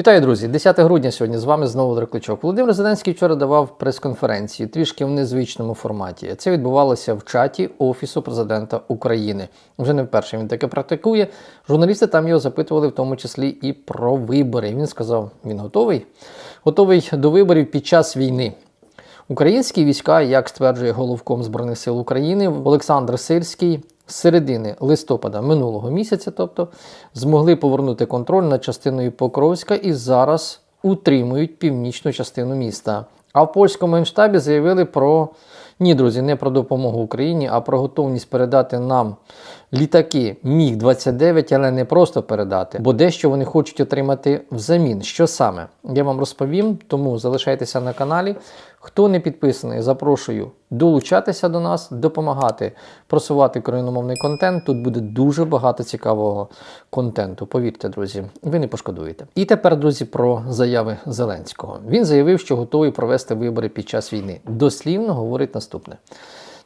Вітаю, друзі! 10 грудня сьогодні з вами знову Дракличок. Володимир Зеленський вчора давав прес-конференцію трішки в незвичному форматі. Це відбувалося в чаті Офісу президента України. Вже не вперше він таке практикує. Журналісти там його запитували, в тому числі і про вибори. Він сказав: він готовий, готовий до виборів під час війни. Українські війська, як стверджує головком Збройних сил України Олександр Сирський, з середини листопада минулого місяця, тобто, змогли повернути контроль над частиною Покровська і зараз утримують північну частину міста. А в польському генштабі заявили про ні, друзі, не про допомогу Україні, а про готовність передати нам літаки Міг 29, але не просто передати, бо дещо вони хочуть отримати взамін. Що саме? Я вам розповім, тому залишайтеся на каналі. Хто не підписаний, запрошую долучатися до нас, допомагати просувати україномовний контент. Тут буде дуже багато цікавого контенту. Повірте, друзі, ви не пошкодуєте. І тепер, друзі, про заяви Зеленського. Він заявив, що готовий провести вибори під час війни. Дослівно говорить наступне.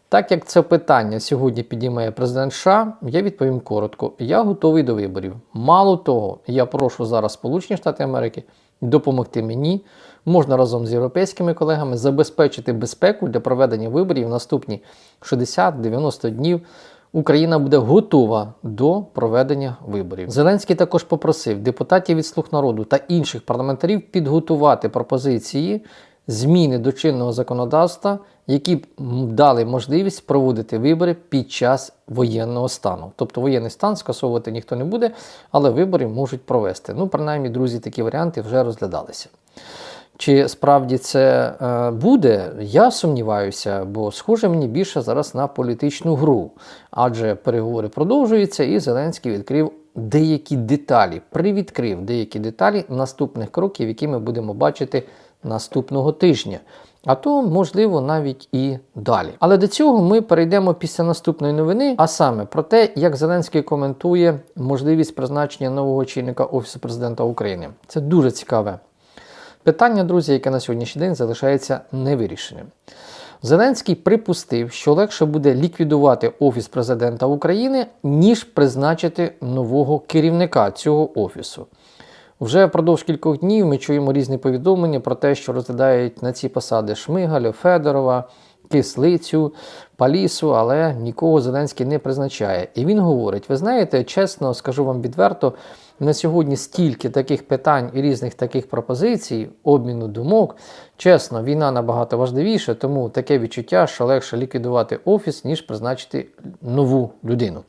Так як це питання сьогодні підіймає президент США, я відповім коротко: я готовий до виборів. Мало того, я прошу зараз Сполучені Штати Америки допомогти мені, можна разом з європейськими колегами забезпечити безпеку для проведення виборів в наступні 60-90 днів. Україна буде готова до проведення виборів. Зеленський також попросив депутатів від слуг народу та інших парламентарів підготувати пропозиції зміни до чинного законодавства, які б дали можливість проводити вибори під час воєнного стану. Тобто воєнний стан скасовувати ніхто не буде, але вибори можуть провести. Ну, принаймні, друзі, такі варіанти вже розглядалися. Чи справді це е, буде, я сумніваюся, бо схоже мені більше зараз на політичну гру, адже переговори продовжуються, і Зеленський відкрив деякі деталі, привідкрив деякі деталі наступних кроків, які ми будемо бачити наступного тижня. А то, можливо, навіть і далі. Але до цього ми перейдемо після наступної новини, а саме про те, як Зеленський коментує можливість призначення нового очільника Офісу президента України. Це дуже цікаве питання, друзі, яке на сьогоднішній день залишається невирішеним. Зеленський припустив, що легше буде ліквідувати Офіс президента України, ніж призначити нового керівника цього офісу. Вже впродовж кількох днів ми чуємо різні повідомлення про те, що розглядають на ці посади Шмигаля, Федорова, Кислицю, Палісу, але нікого Зеленський не призначає. І він говорить: ви знаєте, чесно скажу вам відверто, на сьогодні стільки таких питань і різних таких пропозицій, обміну думок. Чесно, війна набагато важливіша, тому таке відчуття, що легше ліквідувати офіс, ніж призначити нову людину.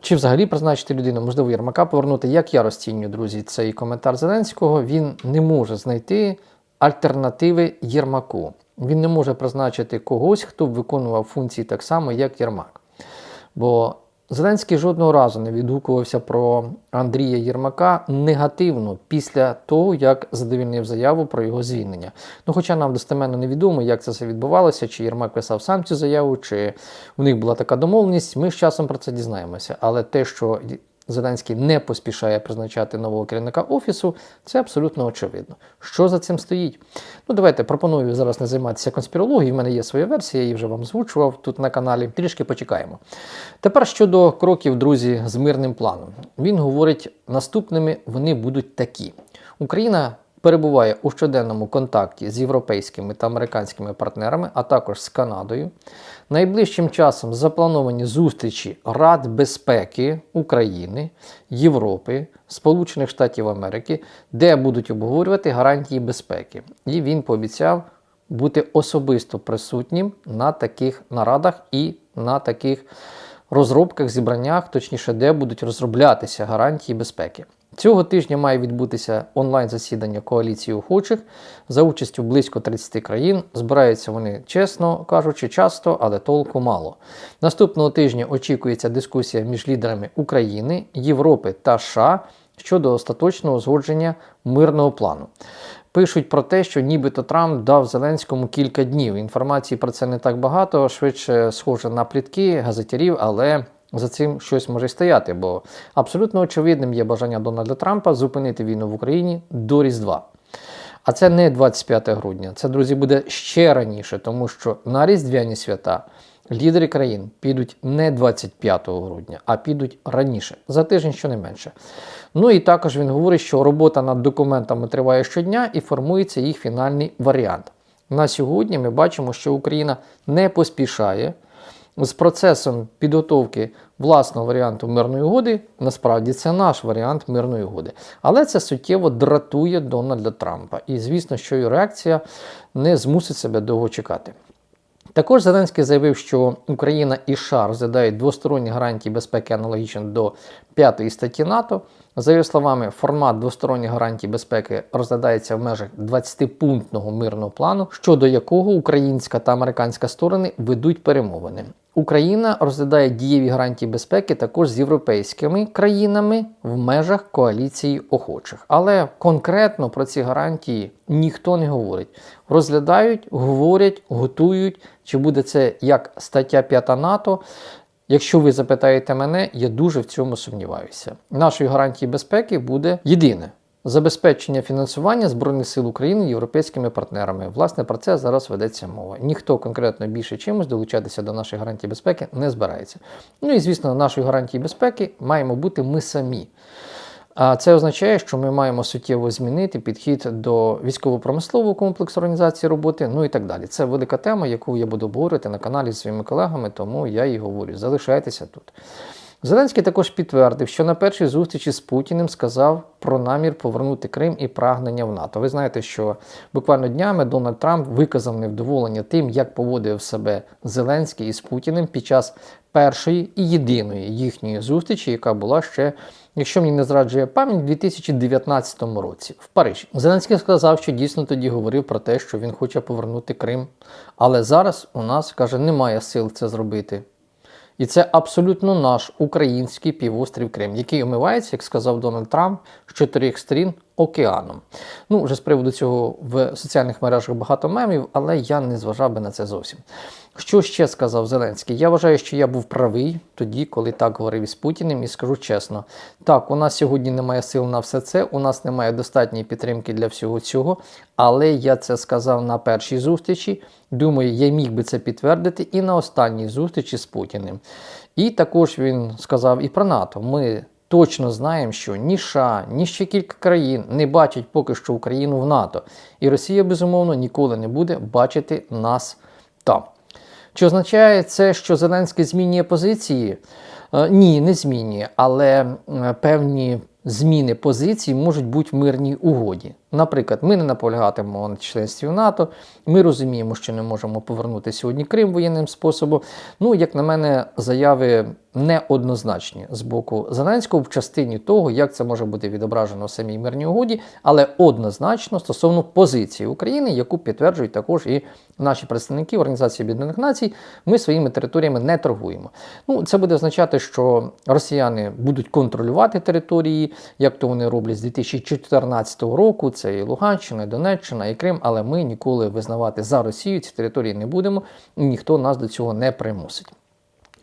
Чи взагалі призначити людину, можливо, Єрмака повернути. Як я розцінюю, друзі, цей коментар Зеленського, він не може знайти альтернативи Єрмаку. Він не може призначити когось, хто б виконував функції так само, як Єрмак. Бо Зеленський жодного разу не відгукувався про Андрія Єрмака негативно після того, як задовільнив заяву про його звільнення. Ну, хоча нам достеменно невідомо, як це все відбувалося, чи Єрмак писав сам цю заяву, чи у них була така домовленість. Ми з часом про це дізнаємося. Але те, що Зеленський не поспішає призначати нового керівника офісу, це абсолютно очевидно. Що за цим стоїть? Ну, давайте пропоную зараз не займатися конспірологією. В мене є своя версія, я її вже вам звучував тут на каналі. Трішки почекаємо. Тепер щодо кроків, друзі, з мирним планом. Він говорить, наступними вони будуть такі: Україна. Перебуває у щоденному контакті з європейськими та американськими партнерами, а також з Канадою. Найближчим часом заплановані зустрічі Рад безпеки України, Європи, Сполучених Штатів Америки, де будуть обговорювати гарантії безпеки. І він пообіцяв бути особисто присутнім на таких нарадах і на таких розробках, зібраннях, точніше, де будуть розроблятися гарантії безпеки. Цього тижня має відбутися онлайн-засідання коаліції охочих за участю близько 30 країн. Збираються вони, чесно кажучи, часто, але толку мало. Наступного тижня очікується дискусія між лідерами України, Європи та США щодо остаточного узгодження мирного плану. Пишуть про те, що нібито Трамп дав Зеленському кілька днів. Інформації про це не так багато, швидше схоже на плітки газетярів, але за цим щось може стояти, бо абсолютно очевидним є бажання Дональда Трампа зупинити війну в Україні до Різдва. А це не 25 грудня, це, друзі, буде ще раніше, тому що на Різдвяні свята лідери країн підуть не 25 грудня, а підуть раніше, за тиждень щонайменше. Ну і також він говорить, що робота над документами триває щодня і формується їх фінальний варіант. На сьогодні ми бачимо, що Україна не поспішає з процесом підготовки власного варіанту мирної угоди. Насправді це наш варіант мирної угоди. Але це суттєво дратує Дональда Трампа. І звісно, що і реакція не змусить себе довго чекати. Також Зеленський заявив, що Україна і США розглядають двосторонні гарантії безпеки аналогічно до п'ятої статті НАТО. За його словами, формат двосторонніх гарантій безпеки розглядається в межах 20-пунктного мирного плану, щодо якого українська та американська сторони ведуть перемовини. Україна розглядає дієві гарантії безпеки також з європейськими країнами в межах коаліції охочих. Але конкретно про ці гарантії ніхто не говорить. Розглядають, говорять, готують. Чи буде це як стаття 5 НАТО? Якщо ви запитаєте мене, я дуже в цьому сумніваюся. Нашою гарантією безпеки буде єдине забезпечення фінансування Збройних сил України європейськими партнерами. Власне, про це зараз ведеться мова. Ніхто конкретно більше чимось долучатися до нашої гарантії безпеки не збирається. Ну і звісно, нашою гарантією безпеки маємо бути ми самі. А це означає, що ми маємо суттєво змінити підхід до військово-промислового комплексу організації роботи, ну і так далі. Це велика тема, яку я буду обговорювати на каналі зі своїми колегами, тому я і говорю. Залишайтеся тут. Зеленський також підтвердив, що на першій зустрічі з Путіним сказав про намір повернути Крим і прагнення в НАТО. Ви знаєте, що буквально днями Дональд Трамп виказав невдоволення тим, як поводив себе Зеленський із Путіним під час першої і єдиної їхньої зустрічі, яка була ще. Якщо мені не зраджує пам'ять, у 2019 році в Парижі Зеленський сказав, що дійсно тоді говорив про те, що він хоче повернути Крим. Але зараз у нас каже, немає сил це зробити. І це абсолютно наш український півострів Крим, який омивається, як сказав Дональд Трамп, з чотирьох сторін океаном. Ну, вже з приводу цього в соціальних мережах багато мемів, але я не зважав би на це зовсім. Що ще сказав Зеленський? Я вважаю, що я був правий тоді, коли так говорив із Путіним, і скажу чесно: так, у нас сьогодні немає сил на все це, у нас немає достатньої підтримки для всього цього, але я це сказав на першій зустрічі. Думаю, я міг би це підтвердити і на останній зустрічі з Путіним. І також він сказав і про НАТО. Ми точно знаємо, що ні США, ні ще кілька країн не бачать поки що Україну в НАТО. І Росія, безумовно, ніколи не буде бачити нас там. Чи означає це, що Зеленський змінює позиції? Е, Ні, не змінює, але е, певні зміни позицій можуть бути в мирній угоді. Наприклад, ми не наполягатимемо на членстві в НАТО. Ми розуміємо, що не можемо повернути сьогодні Крим воєнним способом. Ну, як на мене, заяви неоднозначні з боку Зеленського в частині того, як це може бути відображено в самій мирній угоді, але однозначно стосовно позиції України, яку підтверджують також і наші представники Організації Об'єднаних Націй, ми своїми територіями не торгуємо. Ну, це буде означати, що росіяни будуть контролювати території, як то вони роблять з 2014 року. Це і Луганщина, і Донеччина, і Крим, але ми ніколи визнавати за Росію ці території не будемо, і ніхто нас до цього не примусить.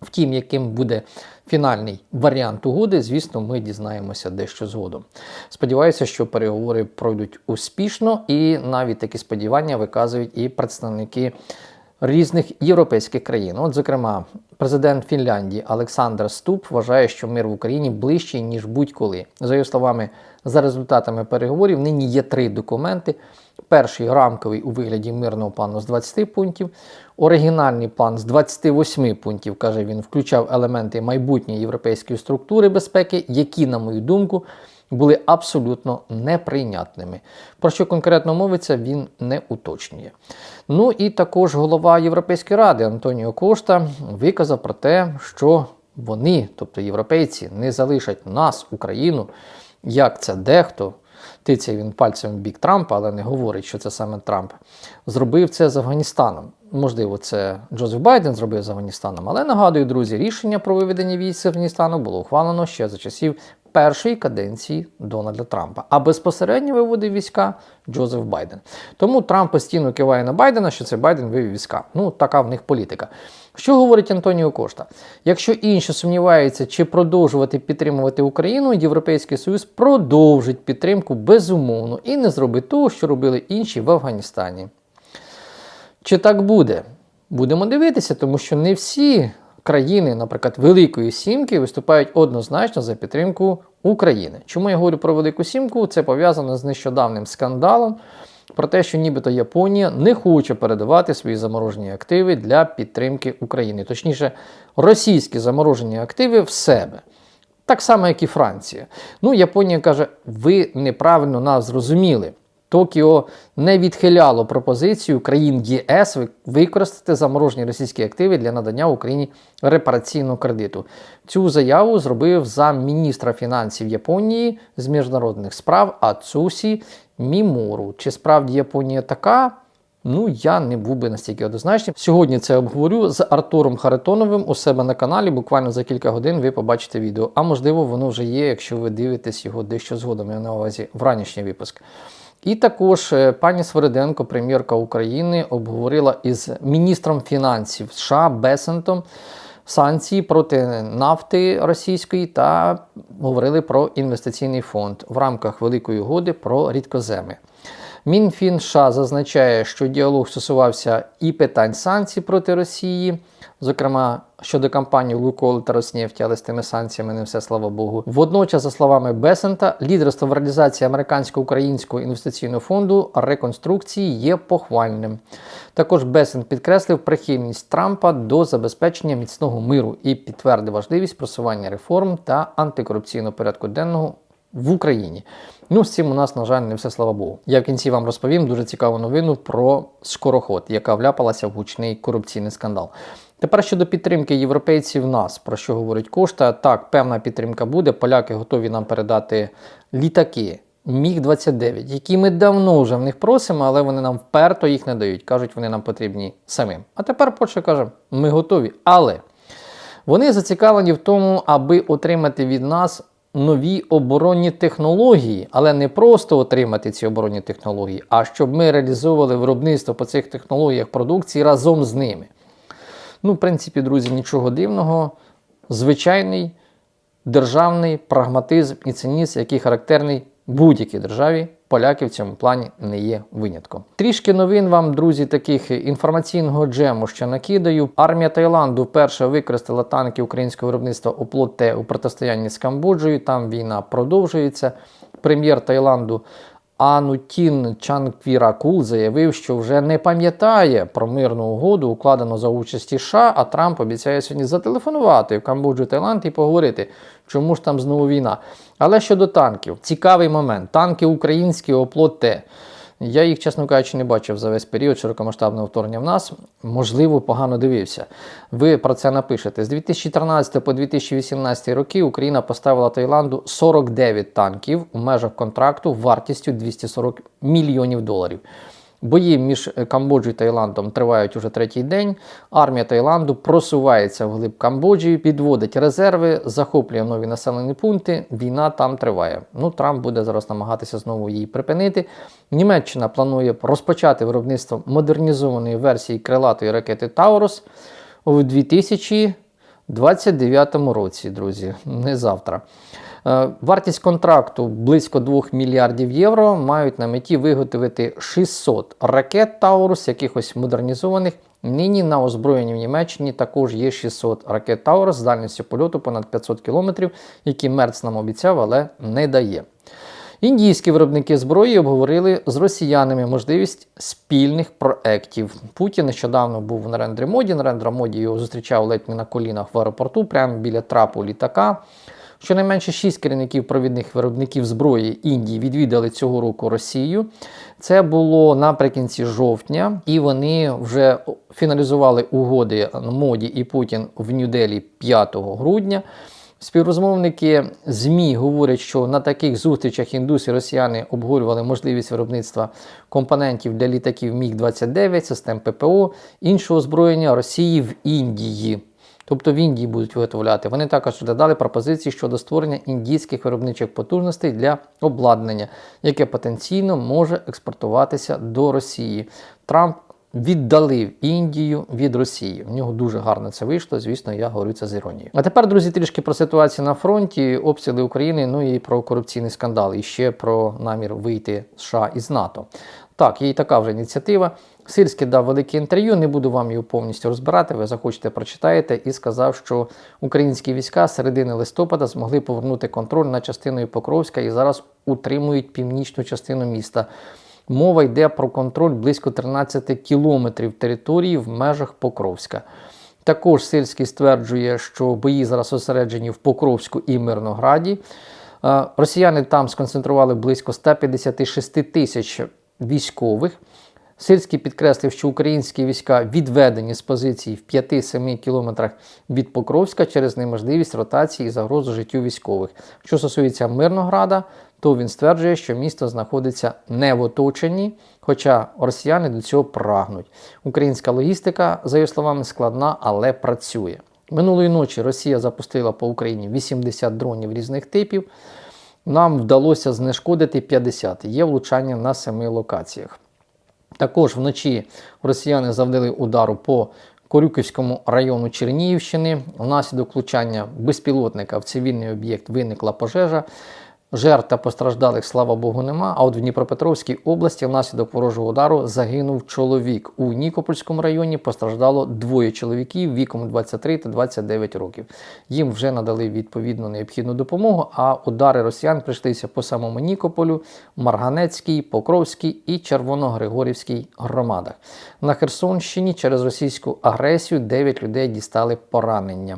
Втім, яким буде фінальний варіант угоди, звісно, ми дізнаємося дещо згодом. Сподіваюся, що переговори пройдуть успішно, і навіть такі сподівання виказують і представники різних європейських країн. От, зокрема, президент Фінляндії Олександр Ступ вважає, що мир в Україні ближчий ніж будь-коли. За його словами, за результатами переговорів нині є три документи. Перший рамковий у вигляді мирного плану з 20 пунктів. Оригінальний план з 28 пунктів, каже він, включав елементи майбутньої європейської структури безпеки, які, на мою думку, були абсолютно неприйнятними. Про що конкретно мовиться, він не уточнює. Ну і також голова Європейської ради Антоніо Кошта виказав про те, що вони, тобто європейці, не залишать нас, Україну, як це дехто. Тицяє він пальцем в бік Трампа, але не говорить, що це саме Трамп. Зробив це з Афганістаном. Можливо, це Джозеф Байден зробив з Афганістаном, але нагадую, друзі, рішення про виведення військ з Афганістану було ухвалено ще за часів першої каденції Дональда Трампа. А безпосередньо виводив війська Джозеф Байден. Тому Трамп постійно киває на Байдена, що це Байден вивів війська. Ну, така в них політика. Що говорить Антоніо Кошта? Якщо інші сумніваються, чи продовжувати підтримувати Україну, Європейський Союз продовжить підтримку безумовно і не зробить того, що робили інші в Афганістані. Чи так буде? будемо дивитися, тому що не всі країни, наприклад, Великої Сімки, виступають однозначно за підтримку України. Чому я говорю про Велику Сімку? Це пов'язано з нещодавним скандалом про те, що нібито Японія не хоче передавати свої заморожені активи для підтримки України. Точніше, російські заморожені активи в себе. Так само, як і Франція. Ну, Японія каже, ви неправильно нас зрозуміли. Токіо не відхиляло пропозицію країн ЄС використати заморожені російські активи для надання Україні репараційного кредиту. Цю заяву зробив замміністра фінансів Японії з міжнародних справ Ацусі Мімуру. Чи справді Японія така? Ну, я не був би настільки однозначним. Сьогодні це обговорю з Артуром Харитоновим у себе на каналі. Буквально за кілька годин ви побачите відео. А можливо, воно вже є, якщо ви дивитесь його дещо згодом. Я на увазі в ранішній випуск. І також е, пані Свириденко, прем'єрка України, обговорила із міністром фінансів США Бесентом санкції проти нафти російської та говорили про інвестиційний фонд в рамках Великої угоди про рідкоземи. Мінфін США зазначає, що діалог стосувався і питань санкцій проти Росії, зокрема щодо кампанії Лукойл та Роснефті, але з тими санкціями не все слава Богу. Водночас, за словами Бесента, лідерство в реалізації американсько-українського інвестиційного фонду реконструкції є похвальним. Також Бесент підкреслив прихильність Трампа до забезпечення міцного миру і підтвердив важливість просування реформ та антикорупційного порядку денного в Україні. Ну, з цим у нас, на жаль, не все слава Богу. Я в кінці вам розповім дуже цікаву новину про скороход, яка вляпалася в гучний корупційний скандал. Тепер щодо підтримки європейців нас, про що говорить Кошта, так, певна підтримка буде. Поляки готові нам передати літаки. Міг-29, які ми давно вже в них просимо, але вони нам вперто їх не дають. Кажуть, вони нам потрібні самим. А тепер Польща каже, ми готові. Але вони зацікавлені в тому, аби отримати від нас нові оборонні технології, але не просто отримати ці оборонні технології, а щоб ми реалізовували виробництво по цих технологіях продукції разом з ними. Ну, в принципі, друзі, нічого дивного. Звичайний державний прагматизм і цинізм, який характерний будь-якій державі. Поляки в цьому плані не є винятком. Трішки новин вам, друзі, таких інформаційного джему, що накидаю. Армія Таїланду вперше використала танки українського виробництва оплот Т у протистоянні з Камбоджею. Там війна продовжується. Прем'єр Таїланду Анутін Чанквіракул заявив, що вже не пам'ятає про мирну угоду, укладену за участі США, а Трамп обіцяє сьогодні зателефонувати в Камбоджу Таїланд і поговорити, чому ж там знову війна. Але щодо танків, цікавий момент. Танки українські оплот Т. Я їх, чесно кажучи, не бачив за весь період широкомасштабного вторгнення в нас. Можливо, погано дивився. Ви про це напишете. З 2013 по 2018 роки Україна поставила Таїланду 49 танків у межах контракту вартістю 240 мільйонів доларів. Бої між Камбоджею і Таїландом тривають уже третій день. Армія Таїланду просувається вглиб Камбоджі, підводить резерви, захоплює нові населені пункти. Війна там триває. Ну, Трамп буде зараз намагатися знову її припинити. Німеччина планує розпочати виробництво модернізованої версії крилатої ракети Таурус у 2029 році, друзі, не завтра. Е, Вартість контракту близько 2 мільярдів євро. Мають на меті виготовити 600 ракет Таурус, якихось модернізованих. Нині на озброєнні в Німеччині також є 600 ракет Таурус з дальністю польоту понад 500 км, які Мерц нам обіцяв, але не дає. Індійські виробники зброї обговорили з росіянами можливість спільних проєктів. Путін нещодавно був в Нарендрі Моді. Нарендра Моді його зустрічав ледь не на колінах в аеропорту, прямо біля трапу літака. Щонайменше шість керівників провідних виробників зброї Індії відвідали цього року Росію. Це було наприкінці жовтня, і вони вже фіналізували угоди Моді і Путін в Нью-Делі 5 грудня. Співрозмовники ЗМІ говорять, що на таких зустрічах індуси і росіяни обговорювали можливість виробництва компонентів для літаків Міг-29, систем ППО, іншого озброєння Росії в Індії. Тобто в Індії будуть виготовляти. Вони також додали пропозиції щодо створення індійських виробничих потужностей для обладнання, яке потенційно може експортуватися до Росії. Трамп віддалив Індію від Росії. В нього дуже гарно це вийшло. Звісно, я говорю це з іронією. А тепер, друзі, трішки про ситуацію на фронті, обстріли України, ну і про корупційний скандал, і ще про намір вийти США із НАТО. Так, є і така вже ініціатива. Сирський дав велике інтерв'ю, не буду вам його повністю розбирати. Ви захочете прочитаєте і сказав, що українські війська з середини листопада змогли повернути контроль над частиною Покровська і зараз утримують північну частину міста. Мова йде про контроль близько 13 кілометрів території в межах Покровська. Також Сильський стверджує, що бої зараз зосереджені в Покровську і Мирнограді. Е, Росіяни там сконцентрували близько 156 тисяч військових. Сильський підкреслив, що українські війська відведені з позицій в 5-7 кілометрах від Покровська через неможливість ротації і загрозу життю військових. Що стосується Мирнограда, то він стверджує, що місто знаходиться не в оточенні, хоча росіяни до цього прагнуть. Українська логістика, за його словами, складна, але працює. Минулої ночі Росія запустила по Україні 80 дронів різних типів. Нам вдалося знешкодити 50. Є влучання на семи локаціях. Також вночі росіяни завдали удару по Корюківському району Чернігівщини. Внаслідок влучання безпілотника в цивільний об'єкт виникла пожежа. Жертв та постраждалих, слава Богу, нема. А от в Дніпропетровській області внаслідок ворожого удару загинув чоловік. У Нікопольському районі постраждало двоє чоловіків віком 23 та 29 років. Їм вже надали відповідну необхідну допомогу. А удари росіян прийшлися по самому Нікополю, Марганецькій, Покровській і Червоногригорівській громадах. На Херсонщині через російську агресію 9 людей дістали поранення.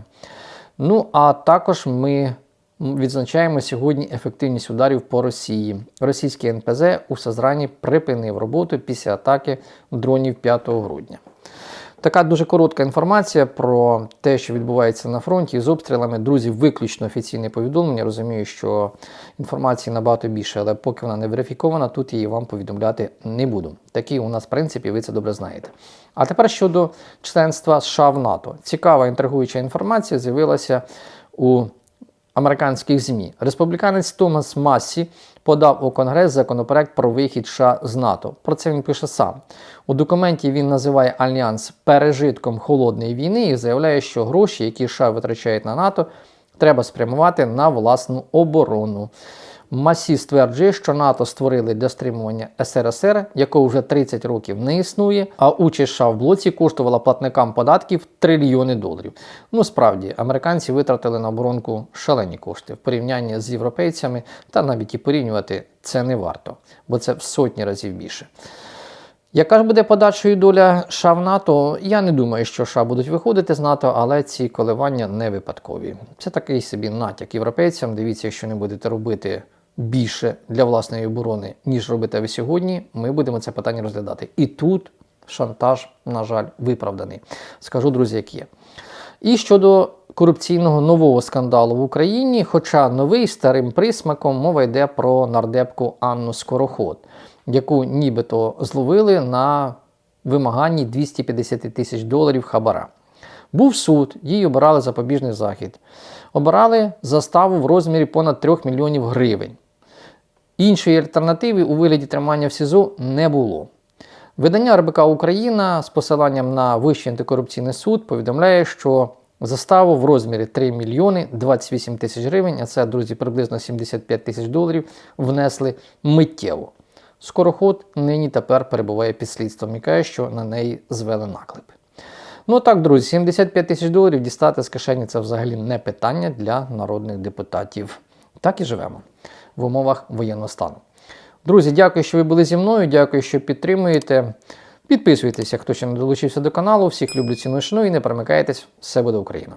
Ну а також ми відзначаємо сьогодні ефективність ударів по Росії. Російський НПЗ у Сазрані припинив роботу після атаки дронів 5 грудня. Така дуже коротка інформація про те, що відбувається на фронті з обстрілами. Друзі, виключно офіційне повідомлення. Розумію, що інформації набагато більше, але поки вона не верифікована, тут її вам повідомляти не буду. Такий у нас принцип, і ви це добре знаєте. А тепер щодо членства США в НАТО. Цікава інтригуюча інформація з'явилася у американських ЗМІ. Республіканець Томас Массі подав у Конгрес законопроект про вихід США з НАТО. Про це він пише сам. У документі він називає Альянс пережитком холодної війни і заявляє, що гроші, які США витрачають на НАТО, треба спрямувати на власну оборону. Масі стверджує, що НАТО створили для стримування СРСР, якого вже 30 років не існує, а участь США в блоці коштувала платникам податків трильйони доларів. Ну справді, американці витратили на оборонку шалені кошти в порівнянні з європейцями, та навіть і порівнювати це не варто, бо це в сотні разів більше. Яка ж буде подальшою доля США в НАТО? Я не думаю, що США будуть виходити з НАТО, але ці коливання не випадкові. Це такий собі натяк європейцям. Дивіться, якщо не будете робити більше для власної оборони, ніж робите ви сьогодні, ми будемо це питання розглядати. І тут шантаж, на жаль, виправданий. Скажу, друзі, як є. І щодо корупційного нового скандалу в Україні, хоча новий старим присмаком мова йде про нардепку Анну Скороход, яку нібито зловили на вимаганні 250 тисяч доларів хабара. Був суд, їй обирали запобіжний захід. Обирали заставу в розмірі понад 3 мільйонів гривень. Іншої альтернативи у вигляді тримання в СІЗО не було. Видання РБК Україна з посиланням на Вищий антикорупційний суд повідомляє, що заставу в розмірі 3 мільйони 28 тисяч гривень, а це, друзі, приблизно 75 тисяч доларів, внесли миттєво. Скороход нині тепер перебуває під слідством і каже, що на неї звели наклепи. Ну так, друзі, 75 тисяч доларів дістати з кишені це взагалі не питання для народних депутатів. Так і живемо в умовах воєнного стану. Друзі, дякую, що ви були зі мною. Дякую, що підтримуєте. Підписуйтеся, хто ще не долучився до каналу. Всіх люблю ціну і і не перемикайтесь. Все буде Україна!